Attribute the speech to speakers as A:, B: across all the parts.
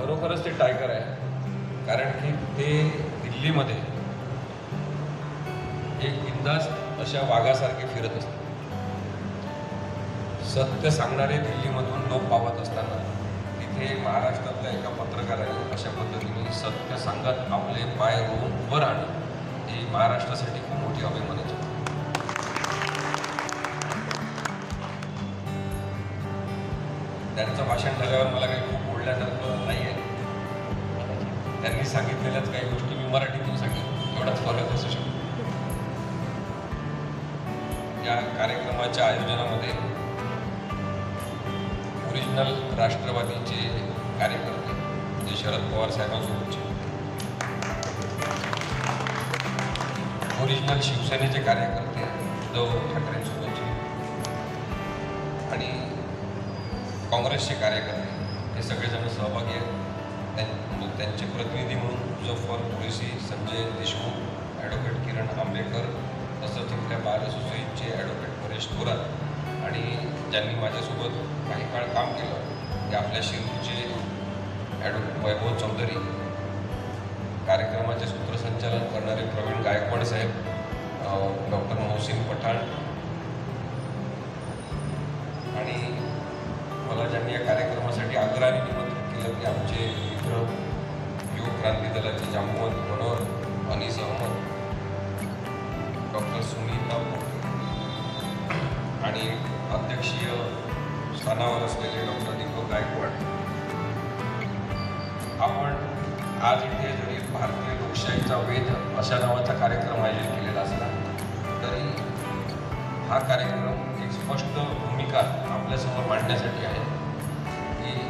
A: खरोखरच ते टायगर आहे. कारण की ते दिल्लीमध्ये एक बिंदास्त अशा वाघासारखे फिरत असतात. सत्य सांगणारे दिल्लीमधून लोक पावत असताना तिथे महाराष्ट्रातल्या एका पत्रकाराने अशा पद्धतीने सत्य सांगत आपले पाय रोवून उभं राहणं ही महाराष्ट्रासाठी खूप मोठी अभिमानाची आहे. त्यांचं भाषण झाल्यावर मला काही खूप बोलण्यासारखं नाही आहे त्यांनी सांगितलेल्याच काही गोष्टी मी मराठीतून सांगितलं एवढाच फरक असू शकतो. या कार्यक्रमाच्या आयोजनामध्ये ओरिजिनल राष्ट्रवादीचे कार्यकर्ते जे शरद पवार साहेबांसोबतचे. ओरिजिनल शिवसेनेचे कार्यकर्ते उद्धव ठाकरेंसोबतचे. आणि काँग्रेसचे कार्यकर्ते हे सगळेजण सहभागी आहेत. म्हणजे त्यांचे प्रतिनिधी म्हणून मुझफ्फर कुरेशी संजय देशमुख ॲडव्होकेट किरण आंबेकर तसंच इथल्या बाल असोसिएशनचे ॲडव्होकेट परेश थोरात आणि ज्यांनी माझ्यासोबत काही काळ काम केलं ते आपल्या शिरूरचे ॲडव्होकेट वैभव चौधरी. कार्यक्रमाचे सूत्रसंचालन करणारे प्रवीण गायकवाड साहेब डॉक्टर मोहसिन पठाण आणि मला ज्यांनी या कार्यक्रमासाठी आग्रहाने निमंत्रित केलं की आमचे मित्र युवक क्रांती दलाचे जामवंत मनोहर अनिस अहमद डॉक्टर सुनीता आणि अध्यक्षीय स्थानावर असलेले डॉक्टर दीपक गायकवाड. आपण आज इथे जरी भारतीय लोकशाहीचा वेध अशा नावाचा कार्यक्रम आयोजित केलेला असला तरी हा कार्यक्रम एक स्पष्ट भूमिका आपल्यासमोर मांडण्यासाठी आहे.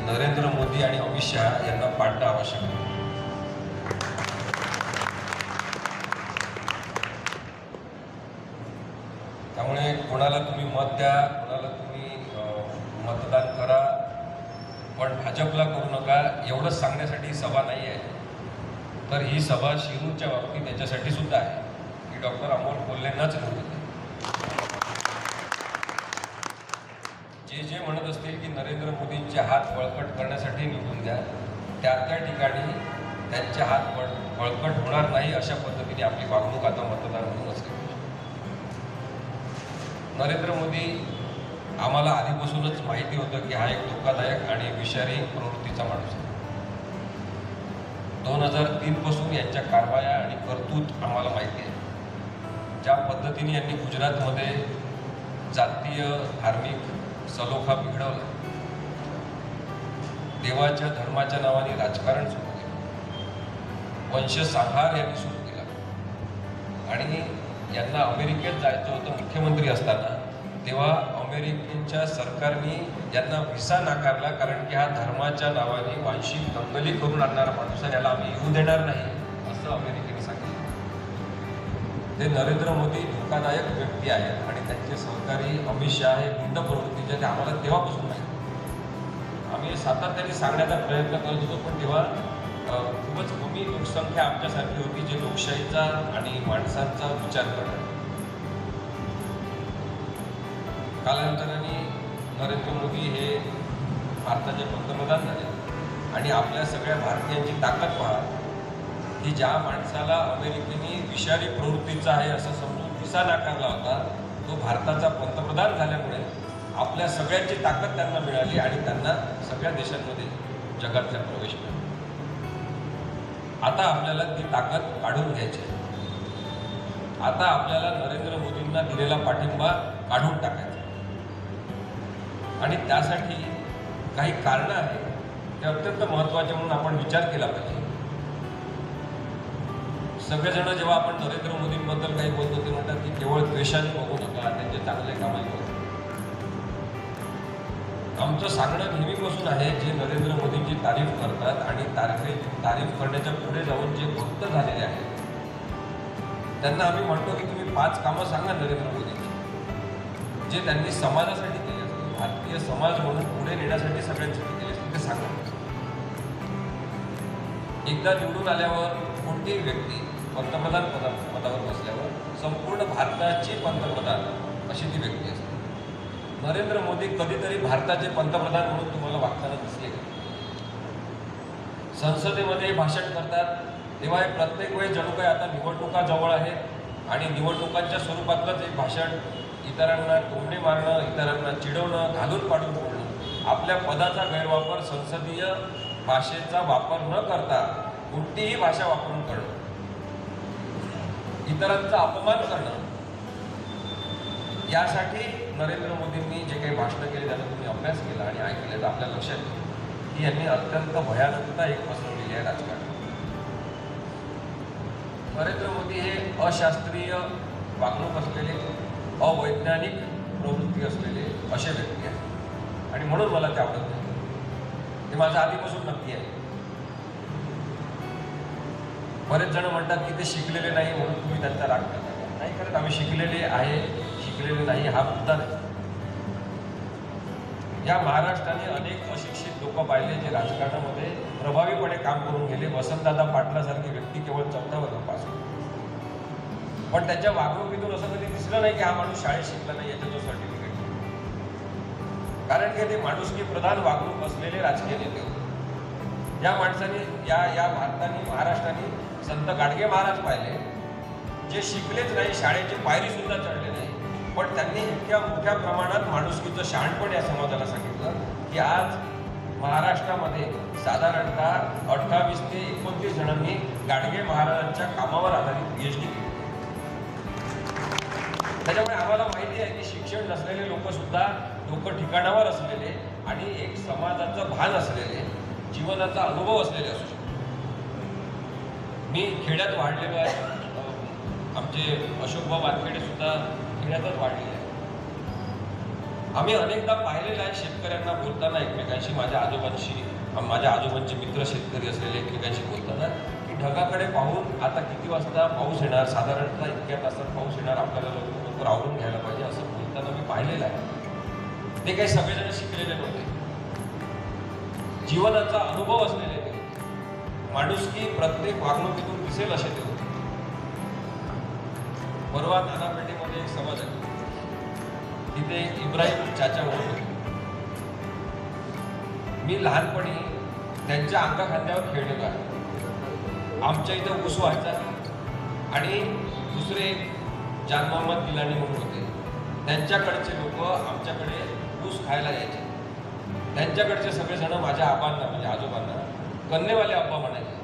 A: नरेंद्र मोदी आणि अमित शहा यांना पाडणं आवश्यक आहे. त्यामुळे कोणाला तुम्ही मत द्या कोणाला तुम्ही मतदान करा पण भाजपला करू नका एवढंच सांगण्यासाठी ही सभा नाही आहे. तर ही सभा शिरूरच्या बाबतीत त्याच्यासाठी सुद्धा आहे. की डॉक्टर अमोल कोल्हेंनाच निवडून द्या. जे म्हणत असतील की नरेंद्र मोदींचे हात बळकट करण्यासाठी निवडून द्या त्या त्या ठिकाणी त्यांचे हात बळ बळकट होणार नाही अशा पद्धतीने आपली वागणूक आता मतदार म्हणून असली नरेंद्र मोदी आम्हाला आधीपासूनच माहिती होतं की हा एक धोकादायक आणि विषारी प्रवृत्तीचा माणूस आहे. दोन हजार तीनपासून यांच्या कारवाया आणि कर्तूत आम्हाला माहिती आहे. ज्या पद्धतीने यांनी गुजरातमध्ये जातीय धार्मिक सलोखा बिघडवला. देवाच्या धर्माच्या नावाने राजकारण सुरू केलं. वंशसंहार यांनी सुरू केला. आणि यांना अमेरिकेत जायचं होतं मुख्यमंत्री असताना तेव्हा अमेरिकेच्या सरकारने यांना व्हिसा नाकारला कारण की हा धर्माच्या नावाने वांशिक दंगली करून आणणारा माणूस आहे याला आम्ही येऊ देणार नाही असं अमेरिकेने सांगितलं. ते नरेंद्र मोदी धोकादायक व्यक्ती आहेत. त्यांचे सहकारी अमित शहा हे गुंड प्रवृत्तीचे ते आम्हाला तेव्हापासून माहिती आम्ही सातत्याने सांगण्याचा प्रयत्न करत होतो पण तेव्हा खूपच कमी लोकसंख्या आमच्यासारखी होती जे लोकशाहीचा आणि माणसांचा विचार करतात कालांतराने नरेंद्र मोदी हे भारताचे पंतप्रधान झाले. आणि आपल्या सगळ्या भारतीयांची ताकद पहा की ज्या माणसाला अमेरिकेने विषारी प्रवृत्तीचा आहे असं समजून विसा नाकारला होता तो भारताचा पंतप्रधान झाल्यामुळे आपल्या सगळ्यांची ताकद त्यांना मिळाली आणि त्यांना सगळ्या देशांमध्ये जगातल्या प्रवेश मिळाला. आता आपल्याला ती ताकद काढून घ्यायची आता आपल्याला नरेंद्र मोदींना दिलेला पाठिंबा काढून टाकायचा आणि त्यासाठी काही कारणं आहेत ते अत्यंत महत्त्वाचे म्हणून आपण विचार केला पाहिजे. सगळेजण जेव्हा आपण नरेंद्र मोदींबद्दल काही बोलतो ते म्हणतात की केवळ द्वेषाने बघू नका त्यांचे चांगले काम बघू आमचं सांगणं नेहमीपासून आहे जे नरेंद्र मोदींची तारीफ करतात आणि तारखे तारीफ करण्याच्या पुढे जाऊन जे भक्त झालेले आहेत त्यांना आम्ही म्हणतो की तुम्ही पाच कामं सांगा नरेंद्र मोदींची जे त्यांनी समाजासाठी केले असतील. भारतीय समाज म्हणून पुढे नेण्यासाठी सगळ्यांसाठी केले असतील ते सांगा. एकदा निवडून आल्यावर कोणतीही व्यक्ती पंतप्रधान पदा पदावर बसल्यावर संपूर्ण भारताचे पंतप्रधान अशी ती व्यक्ती असते. नरेंद्र मोदी कधीतरी भारताचे पंतप्रधान म्हणून तुम्हाला वागताना दिसले. संसदेमध्ये भाषण करतात. तेव्हा हे प्रत्येक वेळेस जणू काही आता निवडणुका जवळ आहेत आणि निवडणुकांच्या स्वरूपातलंच एक भाषण इतरांना टोमणे मारणं इतरांना चिडवणं घालून पाडून बोलणं आपल्या पदाचा गैरवापर संसदीय भाषेचा वापर न करता कोणतीही भाषा वापरून करणं. इतरांचा अपमान करणं. यासाठी नरेंद्र मोदींनी जे काही भाषणं केली त्याचा तुम्ही अभ्यास केला आणि ऐकले तर आपल्या लक्षात येईल की यांनी अत्यंत भयानकता एक पसरवलेली आहे राजकारणात नरेंद्र मोदी हे अशास्त्रीय वागणूक असलेले अवैज्ञानिक प्रवृत्ती असलेले असे व्यक्ती आहेत. आणि म्हणून मला ते आवडत नाही. ते माझं आधीपासून नक्की आहे. बरेच जण म्हणतात की ते शिकलेले नाही म्हणून तुम्ही त्यांचा राग करता. नाही करत आम्ही शिकलेले आहे शिकलेले नाही हा मुद्दा नाही. या महाराष्ट्राने अनेक अशिक्षित लोक पाहिले जे राजकारणामध्ये प्रभावीपणे काम करून गेले. वसंतदादा पाटलासारखी व्यक्ती केवळ चौथा वर्ग पास पण त्याच्या वागणुकीतून असं कधी दिसलं नाही की हा माणूस शाळेत शिकला नाही याच्या जो सर्टिफिकेट कारण की ते माणुसकी प्रधान वागणूक असलेले राजकीय नेते या माणसाने या या भारताने महाराष्ट्राने संत गाडगे महाराज पाहिले. जे शिकलेच नाही शाळेची पायरी सुद्धा चढले नाही. पण त्यांनी इतक्या मोठ्या प्रमाणात माणुसकीचं शहाणपण या समाजाला सांगितलं की आज महाराष्ट्रामध्ये साधारणतः अठ्ठावीस ते एकोणतीस जणांनी गाडगे महाराजांच्या कामावर आधारित पी एच डी केली. त्याच्यामुळे आम्हाला माहिती आहे की शिक्षण नसलेले लोक सुद्धा लोक ठिकाणावर असलेले आणि एक समाजाचं भान असलेले जीवनाचा अनुभव असलेले असू शकतात. मी खेड्यात वाढलेलो आहे. आमचे अशोकभाऊ वानखेडे सुद्धा खेड्यातच वाढलेले आहे आम्ही अनेकदा पाहिलेलं आहे शेतकऱ्यांना बोलताना एकमेकांशी माझ्या आजोबांशी माझ्या आजोबांचे मित्र शेतकरी असलेले एकमेकांशी बोलताना की ढगाकडे पाहून आता किती वाजता पाऊस येणार? साधारणतः इतक्या तासात पाऊस येणार आपल्याला लवकर आवरून घ्यायला पाहिजे असं बोलताना मी पाहिलेलं आहे. ते काही सगळेजण शिकलेले नव्हते. जीवनाचा अनुभव असलेले माणुसकी प्रत्येक वागणुकीतून दिसेल असे ते. होते परवा नानापेठेमध्ये एक समाज आहे तिथे इब्राहिम चाचा होते. मी लहानपणी त्यांच्या अंगा खांद्यावर खेळलेलो आहे. आमच्या इथं ऊस व्हायचा आणि दुसरे जान मोहम्मद गिलानी म्हणून होते. त्यांच्याकडचे लोक आमच्याकडे ऊस खायला यायचे. त्यांच्याकडचे सगळेजण माझ्या आबांना म्हणजे आजोबांना. कन्नेवाले आप्पा म्हणायचे.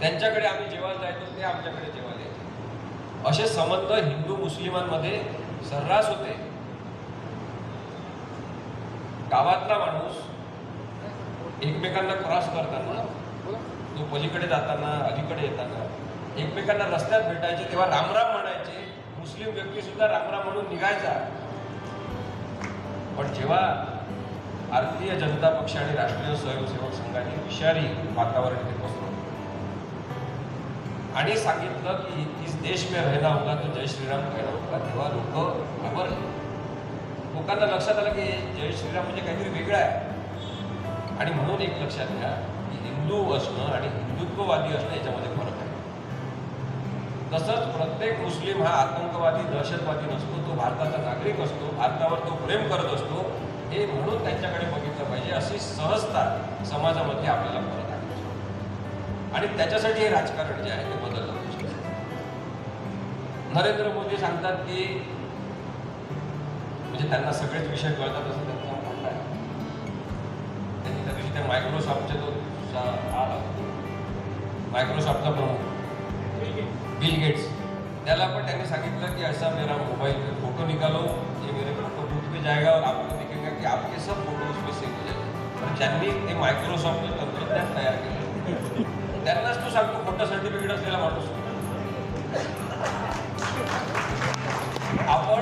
A: त्यांच्याकडे आम्ही जेवायला जायचो ते आमच्याकडे जेवायला यायचे. असे संबंध हिंदू मुस्लिमांमध्ये सर्रास होते. गावातला माणूस एकमेकांना क्रॉस करताना तो पलीकडे जाताना अलीकडे येताना एकमेकांना रस्त्यात भेटायचे तेव्हा रामराम म्हणायचे मुस्लिम व्यक्ती सुद्धा रामराम म्हणून निघायचा. पण जेव्हा भारतीय जनता पक्ष आणि राष्ट्रीय स्वयंसेवक संघाने विषारी वातावरण इथे पसरवलं. आणि सांगितलं की इस देश में रहना होगा तो जय श्रीराम कायदा होता तेव्हा लोक घाबरले. लोकांना लक्षात आलं की जय श्रीराम म्हणजे काहीतरी वेगळं आहे. आणि म्हणून एक लक्षात घ्या की हिंदू असणं आणि हिंदुत्ववादी असणं याच्यामध्ये फरक आहे. तसंच प्रत्येक मुस्लिम हा आतंकवादी दहशतवादी नसतो तो भारताचा नागरिक असतो भारतावर तो प्रेम करत असतो हे म्हणून त्यांच्याकडे बघितलं पाहिजे. अशी सहजता समाजामध्ये आपल्याला परत आहे. आणि त्याच्यासाठी हे राजकारण जे आहे ते बदललं पाहिजे. नरेंद्र मोदी सांगतात की म्हणजे त्यांना सगळेच विषय कळतात असं त्यांचा म्हणणं आहे. त्यांनी त्या दिवशी त्या मायक्रोसॉफ्टचे तो आला मायक्रोसॉफ्टचा प्रमुख बिल गेट्स त्याला पण त्यांनी सांगितलं की असा मेरा मोबाईल फोटो निकालो. हे मेरे फोटो बूथ पे जाएगा और आपको दिखेगा की आपके सब फोटो उसमें सेव हो जाएंगे। ज्यांनी ते मायक्रोसॉफ्टचं तंत्रज्ञान तयार केलं त्यांनाच तू सांगतो खोटं सर्टिफिकेट असलेला माणूस आपण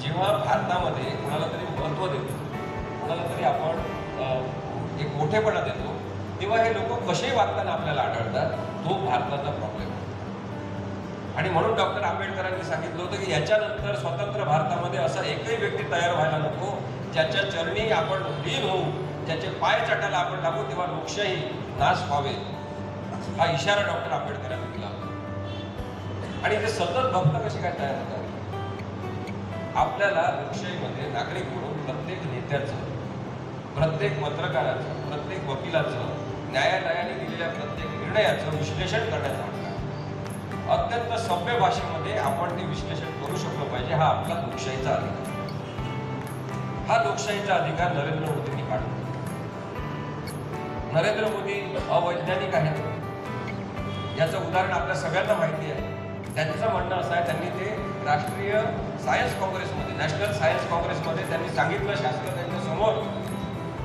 A: जेव्हा भारतामध्ये कोणाला तरी महत्त्व देतो कोणाला तरी आपण एक मोठेपणा देतो तेव्हा हे लोक कसे वागताना आपल्याला आढळतात तो भारताचा प्रॉब्लेम आहे. आणि म्हणून डॉक्टर आंबेडकरांनी सांगितलं होतं की याच्यानंतर स्वतंत्र भारतामध्ये असा एकही व्यक्ती तयार व्हायला नको ज्याच्या चरणी आपण लीन होऊ ज्याचे पाय चटायला आपण लागू तेव्हा लोकशाही नाश व्हावे. हा इशारा डॉक्टर आंबेडकरांनी दिला. आणि ते सतत भक्त कसे काय तयार होतात? आपल्याला लोकशाहीमध्ये नागरिक म्हणून प्रत्येक नेत्याचं प्रत्येक पत्रकाराचं प्रत्येक वकिलाचं न्यायालयाने दिलेल्या प्रत्येक निर्णयाचं विश्लेषण करण्याचा अत्यंत सभ्य भाषेमध्ये आपण ते विश्लेषण करू शकलो पाहिजे हा आपला लोकशाहीचा अधिकार हा लोकशाहीचा अधिकार नरेंद्र मोदींनी काढला. नरेंद्र मोदी अवैज्ञानिक आहेत. याचं उदाहरण आपल्या सगळ्यांना माहिती आहे. त्यांचं म्हणणं असं आहे त्यांनी ते राष्ट्रीय सायन्स काँग्रेसमध्ये नॅशनल सायन्स काँग्रेसमध्ये त्यांनी सांगितलं शास्त्रज्ञांच्या समोर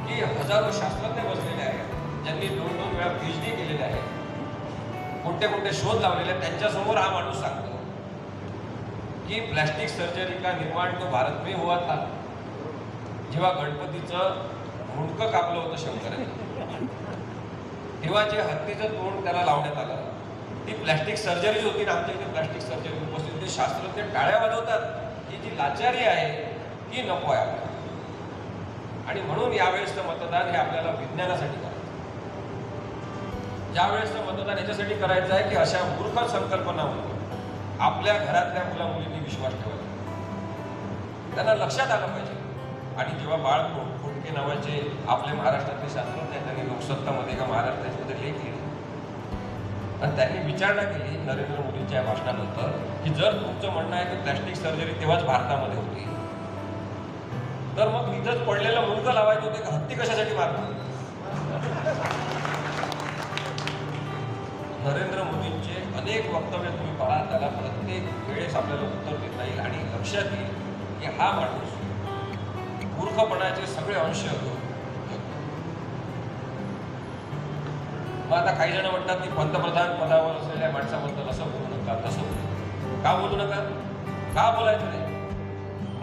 A: की हजारो शास्त्रज्ञ बसलेले आहेत. ज्यांनी दोन दोन वेळा पी एच डी केलेले आहे कोणते कोणते शोध लावलेले आहेत त्यांच्यासमोर हा माणूस सांगतो की प्लॅस्टिक सर्जरी का निर्माण तो भारत में हुआ था जेव्हा गणपतीचं मुंडकं कापलं होतं शंकराने तेव्हा जे हत्तीचं तोंड त्याला लावण्यात आलं ती प्लॅस्टिक सर्जरी होती ना आमच्या इथे प्लॅस्टिक सर्जरी उपस्थित ते शास्त्रज्ञ टाळ्या वाजवतात ही जी लाचारी आहे ती नको आहे आपल्याला. आणि म्हणून यावेळेसचं मतदान हे आपल्याला विज्ञानासाठी करायचं. ज्यावेळेसचं मतदान याच्यासाठी करायचं आहे की अशा मूर्ख संकल्पनावर आपल्या घरातल्या मुला मुलींनी विश्वास ठेवायचा. त्यांना लक्षात आलं पाहिजे. आणि जेव्हा बाळ फो- फुटके नावाचे आपले महाराष्ट्रातले शास्त्रज्ञ आहेत, त्यांनी लोकसत्तामध्ये का महाराष्ट्रामध्ये लेख लिहिले. आणि त्यांनी विचारणा केली नरेंद्र मोदींच्या या भाषणानंतर की जर तुमचं म्हणणं आहे की प्लॅस्टिक सर्जरी तेव्हाच भारतामध्ये होती. तर मग इथंच पडलेला मुलगा लावायचं होते हत्ती कशासाठी मारतात नरेंद्र मोदींचे अनेक वक्तव्य तुम्ही पाहा त्याला प्रत्येक वेळेस आपल्याला उत्तर देता येईल आणि लक्षात येईल की हा माणूस मूर्खपणाचे सगळे अंश मग आता काही जण म्हणतात की पंतप्रधान पदावर असलेल्या माणसाबद्दल असं बोलू नका तसं बोलू नका. का बोलू नका? का बोलायचं नाही?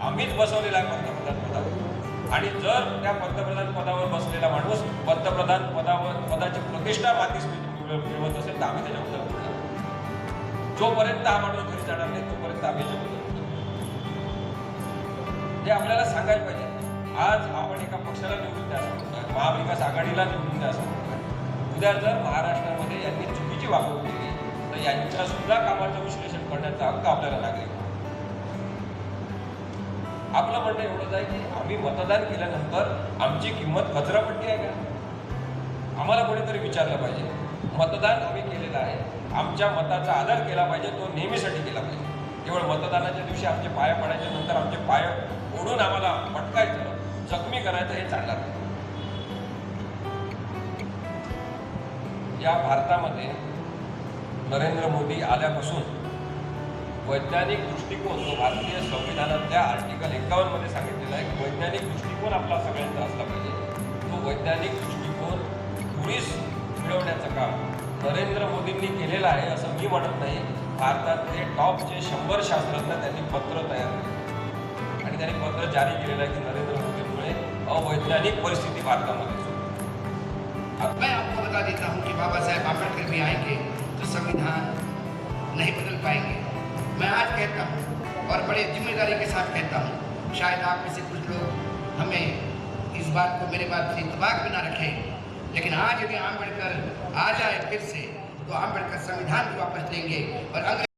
A: आम्हीच बसवलेला आहे पंतप्रधान पदावर. आणि जर त्या पंतप्रधान पदावर बसलेला माणूस पंतप्रधान पदावर पदाची प्रतिष्ठा मातीस मिळवत असेल तर आम्ही त्याच्याबद्दल बोलणार जोपर्यंत हा माणूस घरी जाणार नाही तोपर्यंत आम्ही याच्याबद्दल बोलणार. हे आपल्याला सांगायला पाहिजे. आज आपण एका पक्षाला निवडून द्या असं महाविकास आघाडीला निवडून द्या असं उद्या जर महाराष्ट्रामध्ये यांनी चुकीची वागणूक केली तर यांच्या सुद्धा कामाचं विश्लेषण करण्याचा हक्क आपल्याला लागेल. आपलं म्हणणं एवढंच आहे की आम्ही मतदान केल्यानंतर आमची किंमत कचरापट्टी आहे का? आम्हाला कोणीतरी विचारलं पाहिजे. मतदान आम्ही केलेलं आहे. आमच्या मताचा आदर केला पाहिजे तो नेहमीसाठी केला पाहिजे. केवळ मतदानाच्या दिवशी आमचे पाय पडायचे नंतर आमचे पाय ओढून आम्हाला पटकायचं. जखमी करायचं हे चालणार या भारतामध्ये नरेंद्र मोदी आल्यापासून वैज्ञानिक दृष्टिकोन जो भारतीय संविधानातल्या आर्टिकल एकावन्नमध्ये सांगितलेला आहे की वैज्ञानिक दृष्टिकोन आपला सगळ्यांचा असला पाहिजे. तो वैज्ञानिक दृष्टिकोन पुरीस मिळवण्याचं काम नरेंद्र मोदींनी केलेलं आहे असं मी म्हणत नाही. भारतातले टॉपचे शंभर शास्त्रज्ञ त्यांनी पत्र तयार केले. आणि त्यांनी पत्र जारी केलेलं आहे की अवैज्ञानिक परिस्थिती भारतामध्ये सुरू आहे.
B: अब मैं आपको बता देता हूँ कि बाबा साहेब आम्बेडकर भी आएँगे तो संविधान नहीं बदल पाएँगे मैं आज कहता हूँ और बड़े ज़िम्मेदारी के साथ कहता हूँ, शायद आप में से कुछ लोग हमें इस बात को मेरे बात से इतबाक भी ना रखें लेकिन आज यदि आम्बेडकर आ जाए फिर से तो आम्बेडकर संविधान भी वापस लेंगे और अंग्रेज़